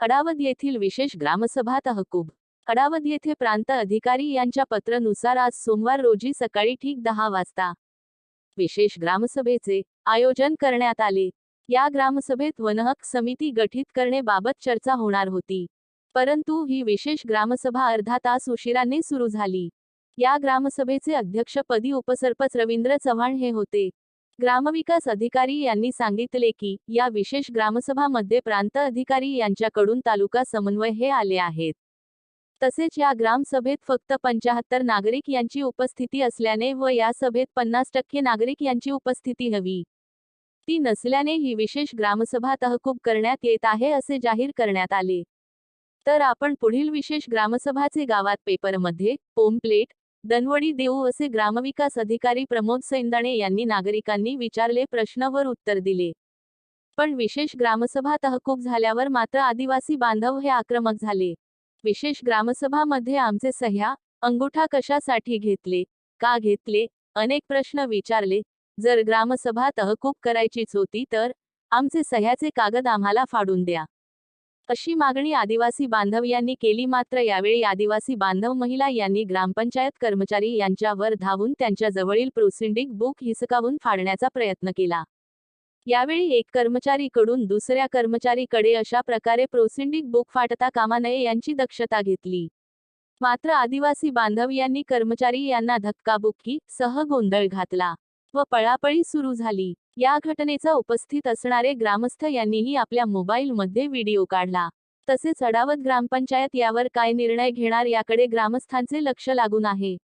कडावद येथील विशेष ग्रामसभा तहकूब. कडावद येथे प्रांत अधिकारी यांच्या पत्रानुसार आज सोमवार रोजी सकाळी ठीक दहा वाजता विशेष ग्रामसभेचे आयोजन करण्यात आले. या ग्रामसभेत वनहक समिती गठीत करण्याबाबत चर्चा होणार होती. परंतु ही विशेष ग्रामसभा अर्धा तास उशिराने सुरू झाली. या ग्रामसभेचे अध्यक्षपदी उपसरपंच रवींद्र चव्हाण हे होते. ग्रामविकास अधिकारी यांनी सांगितले की या विशेष ग्रामसभामध्ये प्रांत अधिकारी यांच्याकडून तालुका समन्वय हे आले आहेत. तसेच या ग्रामसभेत फक्त पंचाहत्तर नागरिक यांची उपस्थिती असल्याने व या सभेत पन्नास टक्के नागरिक यांची उपस्थिती हवी. ती नसल्याने ही विशेष ग्रामसभा तहकूब करण्यात येत आहे असे जाहीर करण्यात आले. तर आपण पुढील विशेष ग्रामसभाचे गावात पेपरमध्ये पोमप्लेट दनवडी देऊ असे ग्रामविकास अधिकारी प्रमोद सैंदाणे यांनी नागरिकांनी विचारले प्रश्नावर उत्तर दिले. पण विशेष ग्रामसभा तहकूब झाल्यावर मात्र आदिवासी बांधव हे आक्रमक झाले. विशेष ग्रामसभामध्ये आमचे सह्या अंगुठा कशासाठी घेतले का घेतले अनेक प्रश्न विचारले. जर ग्रामसभा तहकूब करायचीच होती तर आमचे सह्याचे कागद आम्हाला फाडून द्या. अशी मागणी आदिवासी बांधव यांनी केली. मात्र यावेळी आदिवासी बांधव महिला यांनी ग्रामपंचायत कर्मचारी यांच्यावर धावून त्यांच्या जवळील प्रोसिंडिक बुक हिसकावून फाडण्याचा प्रयत्न केला. यावेळी एक कर्मचारीकडून दुसऱ्या कर्मचारीकडे अशा प्रकारे प्रोसिंडिक बुक फाटता कामा नये यांची दक्षता घेतली. मात्र आदिवासी बांधव यांनी कर्मचारी यांना धक्काबुक्की सह गोंधळ घातला. व पळापळी सुरू झाली. या घटनेचा उपस्थित असणारे ग्रामस्थ यांनीही आपल्या मोबाईलमध्ये व्हिडिओ काढला. तसेच अडावत ग्रामपंचायत यावर काय निर्णय घेणार याकडे ग्रामस्थांचे लक्ष लागून आहे.